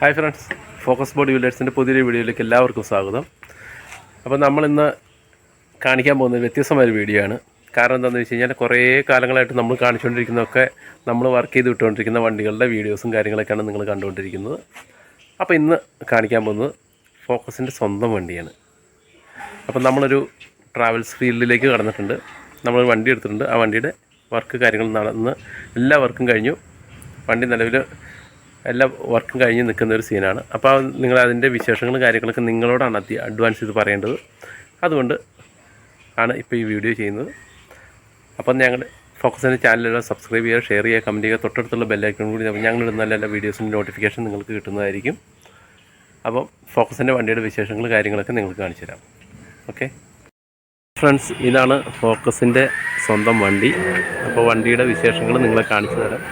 Hi friends focus body ബിൽഡേഴ്സിന്റെ പുതിയൊരു വീഡിയോയിലേക്ക് എല്ലാവർക്കും സ്വാഗതം. അപ്പോൾ നമ്മളിന്ന് കാണിക്കാൻ പോകുന്ന വ്യത്യസ്തമായൊരു വീഡിയോ ആണ്. കാരണം എന്താണെന്ന് വെച്ച് കഴിഞ്ഞാൽ കുറേ കാലങ്ങളായിട്ട് നമ്മൾ കാണിച്ചുകൊണ്ടിരിക്കുന്നതൊക്കെ നമ്മൾ വർക്ക് ചെയ്ത് വിട്ടുകൊണ്ടിരിക്കുന്ന വണ്ടികളുടെ വീഡിയോസും കാര്യങ്ങളൊക്കെയാണ് നിങ്ങൾ കണ്ടുകൊണ്ടിരിക്കുന്നത്. അപ്പോൾ ഇന്ന് കാണിക്കാൻ പോകുന്നത് ഫോക്കസിന്റെ സ്വന്തം വണ്ടിയാണ്. അപ്പം നമ്മളൊരു ട്രാവൽസ് ഫീൽഡിലേക്ക് കടന്നിട്ടുണ്ട്. നമ്മൾ വണ്ടി എടുത്തിട്ടുണ്ട്. ആ വണ്ടിയുടെ വർക്ക് കാര്യങ്ങൾ നടന്ന് എല്ലാ വർക്കും കഴിഞ്ഞു. വണ്ടി നിലവിൽ എല്ലാ വർക്കും കഴിഞ്ഞ് നിൽക്കുന്ന ഒരു സീനാണ്. അപ്പോൾ നിങ്ങൾ അതിന്റെ വിശേഷങ്ങളും കാര്യങ്ങളൊക്കെ നിങ്ങളോടാണ് അതി അഡ്വാൻസ് ഇത് പറയേണ്ടത്. അതുകൊണ്ട് ആണ് ഇപ്പോൾ ഈ വീഡിയോ ചെയ്യുന്നത്. അപ്പം ഞങ്ങൾ ഫോക്കസിന്റെ ചാനലെല്ലാം സബ്സ്ക്രൈബ് ചെയ്യുക ഷെയർ ചെയ്യുക കമന്റ് ചെയ്യുക. തൊട്ടടുത്തുള്ള ബെല്ലൈക്കൺ കൂടി ഞങ്ങളിടുന്ന എല്ലാ വീഡിയോസിന്റെ നോട്ടിഫിക്കേഷൻ നിങ്ങൾക്ക് കിട്ടുന്നതായിരിക്കും. അപ്പം ഫോക്കസിന്റെ വണ്ടിയുടെ വിശേഷങ്ങൾ കാര്യങ്ങളൊക്കെ നിങ്ങൾക്ക് കാണിച്ചു തരാം. ഓക്കെ ഫ്രണ്ട്സ് ഇതാണ് ഫോക്കസിന്റെ സ്വന്തം വണ്ടി. അപ്പോൾ വണ്ടിയുടെ വിശേഷങ്ങൾ നിങ്ങളെ കാണിച്ചു തരാം.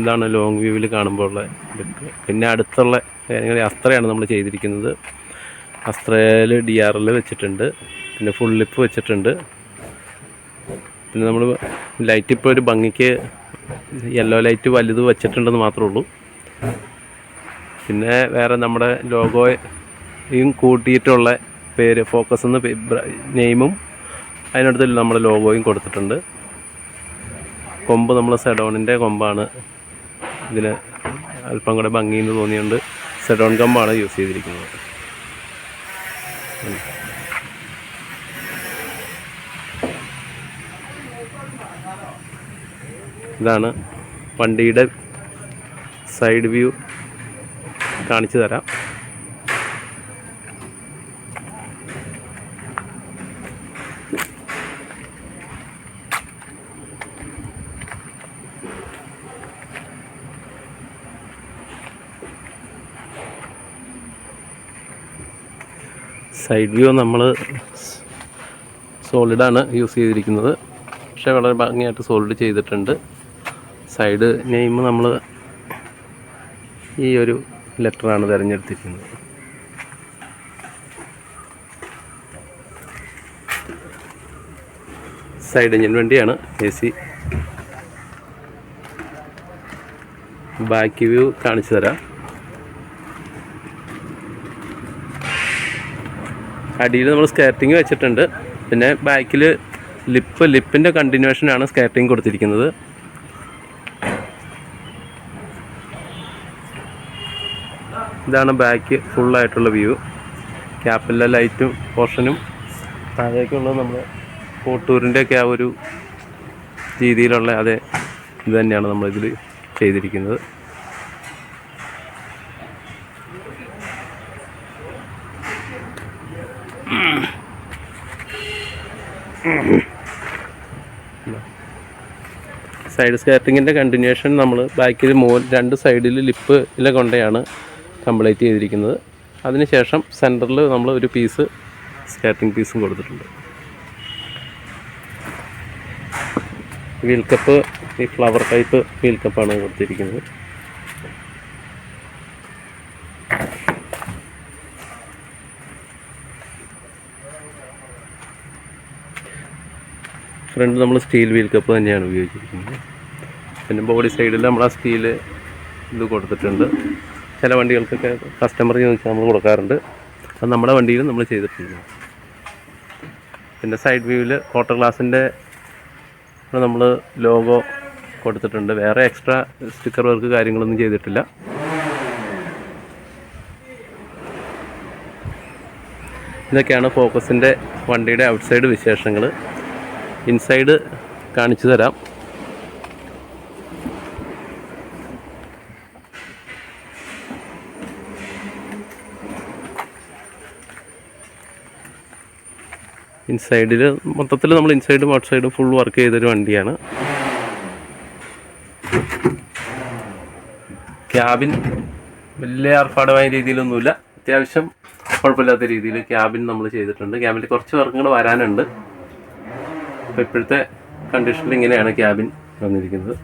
ഇതാണ് ലോങ് വ്യൂവിൽ കാണുമ്പോൾ ഉള്ള പിന്നെ അടുത്തുള്ള കാര്യങ്ങൾ അസ്ത്രയാണ് നമ്മൾ ചെയ്തിരിക്കുന്നത്. അസ്ത്രയിൽ ഡി ആർ എൽ വെച്ചിട്ടുണ്ട്. പിന്നെ ഫുൾ ലിപ്പ് വെച്ചിട്ടുണ്ട്. പിന്നെ നമ്മൾ ലൈറ്റ് ഇപ്പോൾ ഒരു ഭംഗിക്ക് യെല്ലോ ലൈറ്റ് വലുത് വെച്ചിട്ടുണ്ടെന്ന് മാത്രമേ ഉള്ളൂ. പിന്നെ വേറെ നമ്മുടെ ലോഗോയും കൂട്ടിയിട്ടുള്ള പേര് ഫോക്കസ് എന്ന് നെയിമും അതിനടുത്ത് നമ്മുടെ ലോഗോയും കൊടുത്തിട്ടുണ്ട്. കൊമ്പ് നമ്മൾ സെഡോണിന്റെ കൊമ്പാണ് ഇതിന് അല്പം കൂടെ ഭംഗിയെന്ന് തോന്നിയുണ്ട് സെഡോൺ കൊമ്പാണ് യൂസ് ചെയ്തിരിക്കുന്നത്. ഇതാണ് വണ്ടിയുടെ സൈഡ് വ്യൂ കാണിച്ചു തരാം സൈഡ് വ്യൂ നമ്മൾ സോളിഡാണ് യൂസ് ചെയ്തിരിക്കുന്നത്. പക്ഷേ വളരെ ഭംഗിയായിട്ട് സോളിഡ് ചെയ്തിട്ടുണ്ട്. സൈഡ് നെയിം നമ്മൾ ഈ ഒരു ലെറ്ററാണ് തിരഞ്ഞെടുത്തിരിക്കുന്നത്. സൈഡ് എഞ്ചിൻ വണ്ടിയാണ് എ സി ബാക്ക് വ്യൂ കാണിച്ചു തരാം. അടിയിൽ നമ്മൾ സ്കേർട്ടിങ് വെച്ചിട്ടുണ്ട്. പിന്നെ ബാക്കിൽ ലിപ്പ് ലിപ്പിന്റെ കണ്ടിന്യൂഷനാണ് സ്കേർട്ടിങ് കൊടുത്തിരിക്കുന്നത്. ഇതാണ് ബാക്ക് ഫുള്ളായിട്ടുള്ള വ്യൂ ക്യാപ്പിലെ ലൈറ്റും പോർഷനും താഴേക്കുള്ളത് നമ്മൾ കോട്ടൂരിന്റെയൊക്കെ ആ ഒരു രീതിയിലുള്ള അതെ ഇത് തന്നെയാണ് നമ്മളിതിൽ ചെയ്തിരിക്കുന്നത്. സൈഡ് സ്കേർട്ടിങ്ങിന്റെ കണ്ടിന്യൂഷൻ നമ്മൾ ബാക്കിൽ മോ രണ്ട് സൈഡിൽ ലിപ്പ് ഇല കൊണ്ടയാണ് കംപ്ലീറ്റ് ചെയ്തിരിക്കുന്നത്. അതിനുശേഷം സെന്ററിൽ നമ്മൾ ഒരു പീസ് സ്കേർട്ടിങ് പീസും കൊടുത്തിട്ടുണ്ട്. വീൽ കപ്പ് ഈ ഫ്ലവർ ടൈപ്പ് വീൽ കപ്പാണ് കൊടുത്തിരിക്കുന്നത്. ഫ്രണ്ട് നമ്മൾ സ്റ്റീൽ വീൽ കപ്പ് തന്നെയാണ് ഉപയോഗിച്ചിരിക്കുന്നത്. പിന്നെ ബോഡി സൈഡിൽ നമ്മൾ ആ സ്റ്റീൽ ഇത് കൊടുത്തിട്ടുണ്ട്. ചില വണ്ടികൾക്കൊക്കെ കസ്റ്റമർ ചോദിച്ചാൽ നമ്മൾ കൊടുക്കാറുണ്ട്. അത് നമ്മുടെ വണ്ടിയിലും നമ്മൾ ചെയ്തിട്ടുണ്ട്. പിന്നെ സൈഡ് വ്യൂവിൽ ക്വാർട്ടർ ഗ്ലാസിന്റെ നമ്മൾ ലോഗോ കൊടുത്തിട്ടുണ്ട്. വേറെ എക്സ്ട്രാ സ്റ്റിക്കർ വർക്ക് കാര്യങ്ങളൊന്നും ചെയ്തിട്ടില്ല. ഇതൊക്കെയാണ് ഫോക്കസിന്റെ വണ്ടിയുടെ ഔട്ട്സൈഡ് വിശേഷങ്ങൾ. ഇൻസൈഡ് കാണിച്ചു തരാം. ഇൻസൈഡിൽ മൊത്തത്തിൽ നമ്മൾ ഇൻസൈഡും ഔട്ട് സൈഡും ഫുൾ വർക്ക് ചെയ്തൊരു വണ്ടിയാണ്. ക്യാബിൻ വലിയ ആർഭാടമായ രീതിയിലൊന്നുമില്ല. അത്യാവശ്യം കുഴപ്പമില്ലാത്ത രീതിയിൽ ക്യാബിൻ നമ്മൾ ചെയ്തിട്ടുണ്ട്. ക്യാബിൽ കുറച്ച് വർക്കുകൾ വരാനുണ്ട്. അപ്പോൾ ഇപ്പോഴത്തെ കണ്ടീഷനിൽ ഇങ്ങനെയാണ് ക്യാബിൻ വന്നിരിക്കുന്നത്.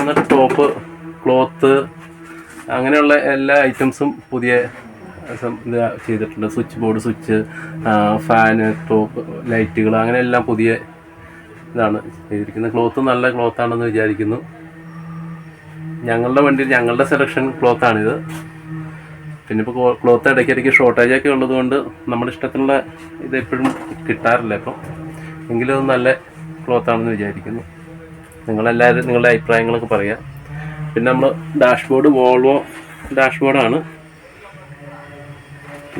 എന്നിട്ട് ടോപ്പ് ക്ലോത്ത് അങ്ങനെയുള്ള എല്ലാ ഐറ്റംസും പുതിയ ചെയ്തിട്ടുണ്ട്. സ്വിച്ച് ബോർഡ് സ്വിച്ച് ഫാന് ടോപ്പ് ലൈറ്റുകൾ അങ്ങനെ എല്ലാം പുതിയ ഇതാണ് ചെയ്തിരിക്കുന്നത്. ക്ലോത്ത് നല്ല ക്ലോത്ത് ആണെന്ന് വിചാരിക്കുന്നു. ഞങ്ങളുടെ വണ്ടിയിൽ ഞങ്ങളുടെ സെലക്ഷൻ ക്ലോത്താണിത് പിന്നെ ഇപ്പോൾ ക്ലോത്ത് ഇടയ്ക്കിടയ്ക്ക് ഷോർട്ടേജ് ഒക്കെ ഉള്ളത് കൊണ്ട് നമ്മുടെ ഇഷ്ടത്തിനുള്ള ഇത് എപ്പോഴും കിട്ടാറില്ല ഇപ്പം. എങ്കിലും അത് നല്ല ക്ലോത്താണെന്ന് വിചാരിക്കുന്നു. നിങ്ങളെല്ലാവരും നിങ്ങളുടെ അഭിപ്രായങ്ങളൊക്കെ പറയാം. പിന്നെ നമ്മൾ ഡാഷ്ബോർഡ് വോൾവോ ഡാഷ്ബോർഡാണ്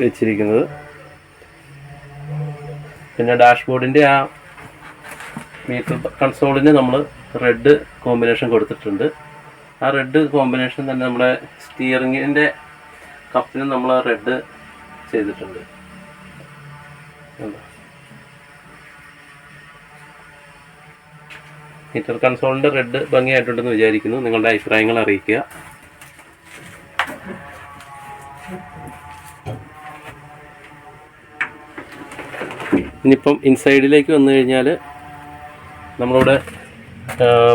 വെച്ചിരിക്കുന്നത്. പിന്നെ ഡാഷ്ബോർഡിന്റെ ആ മീറ്റർ കൺസോളിന് നമ്മൾ റെഡ് കോമ്പിനേഷൻ കൊടുത്തിട്ടുണ്ട്. ആ റെഡ് കോമ്പിനേഷൻ തന്നെ നമ്മുടെ സ്റ്റിയറിങ്ങിന്റെ കപ്പിന് നമ്മൾ റെഡ് ചെയ്തിട്ടുണ്ട്. ഹീറ്റർ കൺസോളിന്റെ റെഡ് ഭംഗിയായിട്ടുണ്ടെന്ന് വിചാരിക്കുന്നു. നിങ്ങളുടെ അഭിപ്രായങ്ങൾ അറിയിക്കുക. ഇനിയിപ്പം ഇൻസൈഡിലേക്ക് വന്നു കഴിഞ്ഞാൽ നമ്മളിവിടെ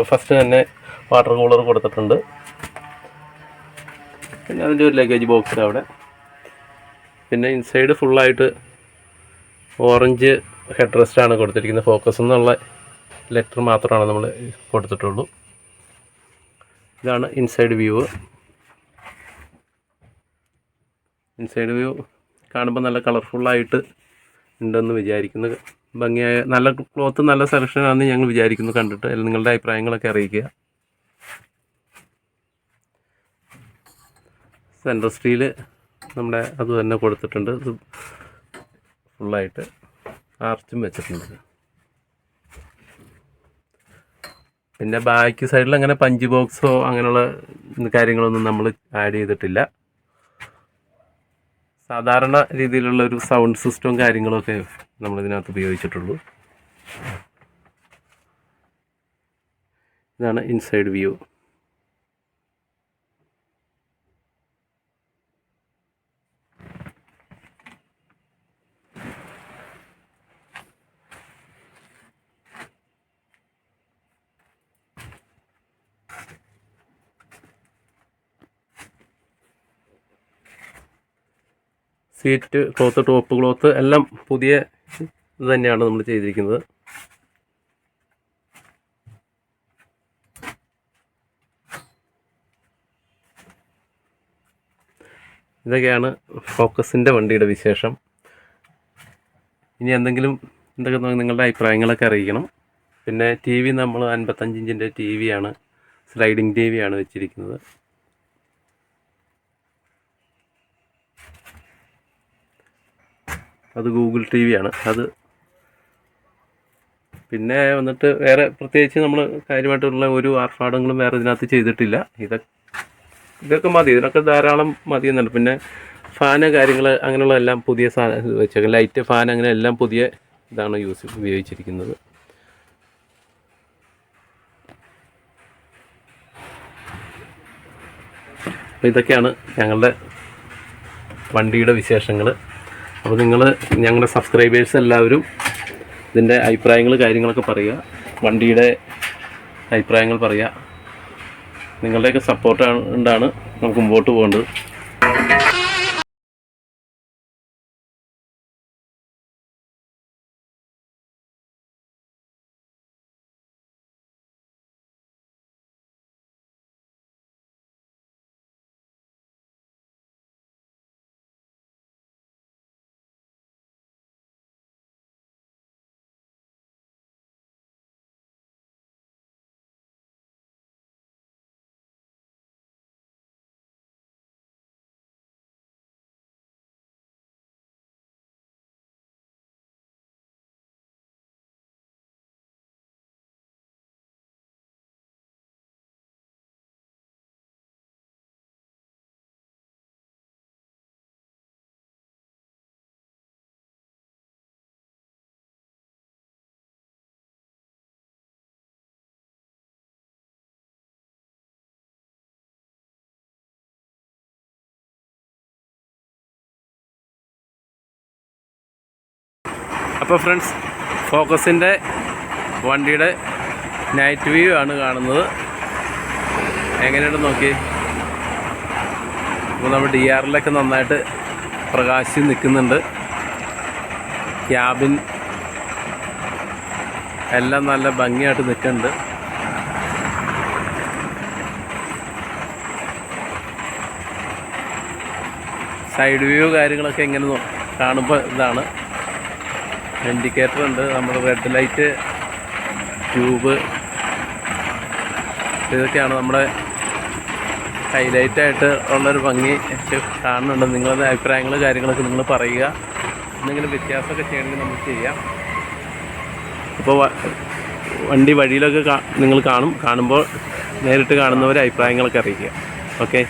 ഫസ്റ്റ് തന്നെ വാട്ടർ കൂളർ കൊടുത്തിട്ടുണ്ട്. പിന്നെ അതിന്റെ ഒരു ലഗേജ് ബോക്സ് അവിടെ. പിന്നെ ഇൻസൈഡ് ഫുള്ളായിട്ട് ഓറഞ്ച് ഹെഡ് റെസ്റ്റാണ് കൊടുത്തിരിക്കുന്നത്. ഫോക്കസ് എന്നുള്ള ലെറ്റർ മാത്രമാണ് നമ്മൾ കൊടുത്തിട്ടുള്ളൂ. ഇതാണ് ഇൻസൈഡ് വ്യൂ ഇൻസൈഡ് വ്യൂ കാണുമ്പോൾ നല്ല കളർഫുള്ളായിട്ട് ഉണ്ടെന്ന് വിചാരിക്കുന്നു. ഭംഗിയായ നല്ല ക്ലോത്ത് നല്ല സെലക്ഷൻ ആണെന്ന് ഞങ്ങൾ വിചാരിക്കുന്നു കണ്ടിട്ട്. നിങ്ങളുടെ അഭിപ്രായങ്ങളൊക്കെ അറിയിക്കുക. സെൻട്രൽ സ്റ്റീൽ നമ്മുടെ അത് തന്നെ കൊടുത്തിട്ടുണ്ട്. ഇത് ഫുള്ളായിട്ട് ആർച്ചും വെച്ചിട്ടുണ്ട്. പിന്നെ ബാക്ക് സൈഡിൽ അങ്ങനെ പഞ്ച് ബോക്സോ അങ്ങനെയുള്ള കാര്യങ്ങളൊന്നും നമ്മൾ ആഡ് ചെയ്തിട്ടില്ല. സാധാരണ രീതിയിലുള്ള ഒരു സൗണ്ട് സിസ്റ്റവും കാര്യങ്ങളൊക്കെ നമ്മൾ ഇതിനകത്ത് ഉപയോഗിച്ചിട്ടുള്ളൂ. ഇതാണ് inside view. Seat cloth top cloth എല്ലാം പുതിയ ഇത് തന്നെയാണ് നമ്മൾ ചെയ്തിരിക്കുന്നത്. ഇതൊക്കെയാണ് ഫോക്കസിന്റെ വണ്ടിയുടെ വിശേഷം. ഇനി എന്തെങ്കിലും എന്തൊക്കെ നിങ്ങളുടെ അഭിപ്രായങ്ങളൊക്കെ അറിയിക്കണം. പിന്നെ ടി വി നമ്മൾ അൻപത്തഞ്ച് ഇഞ്ചിന്റെ ടി വിയാണ് സ്ലൈഡിങ് ടി വിയാണ് വെച്ചിരിക്കുന്നത്. അത് ഗൂഗിൾ ടി വി ആണ്. അത് പിന്നെ വന്നിട്ട് വേറെ പ്രത്യേകിച്ച് നമ്മൾ കാര്യമായിട്ടുള്ള ഒരു ആർഭാടങ്ങളും വേറെ ഇതിനകത്ത് ചെയ്തിട്ടില്ല. ഇതൊക്കെ ഇതൊക്കെ മതി. ഇതിനൊക്കെ ധാരാളം മതി എന്നുണ്ട് പിന്നെ ഫാന് കാര്യങ്ങൾ അങ്ങനെയുള്ള എല്ലാം പുതിയ സാധനം വെച്ചേക്കാം. ലൈറ്റ് ഫാൻ അങ്ങനെ എല്ലാം പുതിയ ഇതാണ് യൂസ് ഉപയോഗിച്ചിരിക്കുന്നത്. അപ്പോൾ ഇതൊക്കെയാണ് ഞങ്ങളുടെ വണ്ടിയുടെ വിശേഷങ്ങൾ അപ്പോൾ നിങ്ങൾ ഞങ്ങളുടെ സബ്സ്ക്രൈബേഴ്സ് എല്ലാവരും ഇതിന്റെ അഭിപ്രായങ്ങൾ കാര്യങ്ങളൊക്കെ പറയുക. വണ്ടിയുടെ അഭിപ്രായങ്ങൾ പറയുക. നിങ്ങളുടെയൊക്കെ സപ്പോർട്ട് കൊണ്ടാണ് നമുക്ക് മുമ്പോട്ട് പോകേണ്ടത്. അപ്പോൾ ഫ്രണ്ട്സ് ഫോക്കസിന്റെ വണ്ടിയുടെ നൈറ്റ് വ്യൂ ആണ് കാണുന്നത്. എങ്ങനെയുണ്ട് നോക്കി? അപ്പോൾ നമ്മൾ ഡി ആറിലൊക്കെ നന്നായിട്ട് പ്രകാശിച്ച് നിൽക്കുന്നുണ്ട്. ക്യാബിൻ എല്ലാം നല്ല ഭംഗിയായിട്ട് നിൽക്കുന്നുണ്ട്. സൈഡ് വ്യൂ കാര്യങ്ങളൊക്കെ എങ്ങനെ കാണുമ്പോൾ ഇതാണ്. ഇൻഡിക്കേറ്റർ ഉണ്ട്. നമ്മൾ റെഡ് ലൈറ്റ് ട്യൂബ് ഇതൊക്കെയാണ് നമ്മുടെ ഹൈലൈറ്റായിട്ട് ഉള്ളൊരു ഭംഗി കാണുന്നുണ്ട്. നിങ്ങളുടെ അഭിപ്രായങ്ങൾ കാര്യങ്ങളൊക്കെ നിങ്ങൾ പറയുക. എന്തെങ്കിലും വ്യത്യാസമൊക്കെ ചെയ്യണമെങ്കിൽ നമുക്ക് ചെയ്യാം. അപ്പോൾ വണ്ടി വഴിയിലൊക്കെ നിങ്ങൾ കാണും. കാണുമ്പോൾ നേരിട്ട് കാണുന്നവരെ അഭിപ്രായങ്ങളൊക്കെ അറിയിക്കുക. ഓക്കെ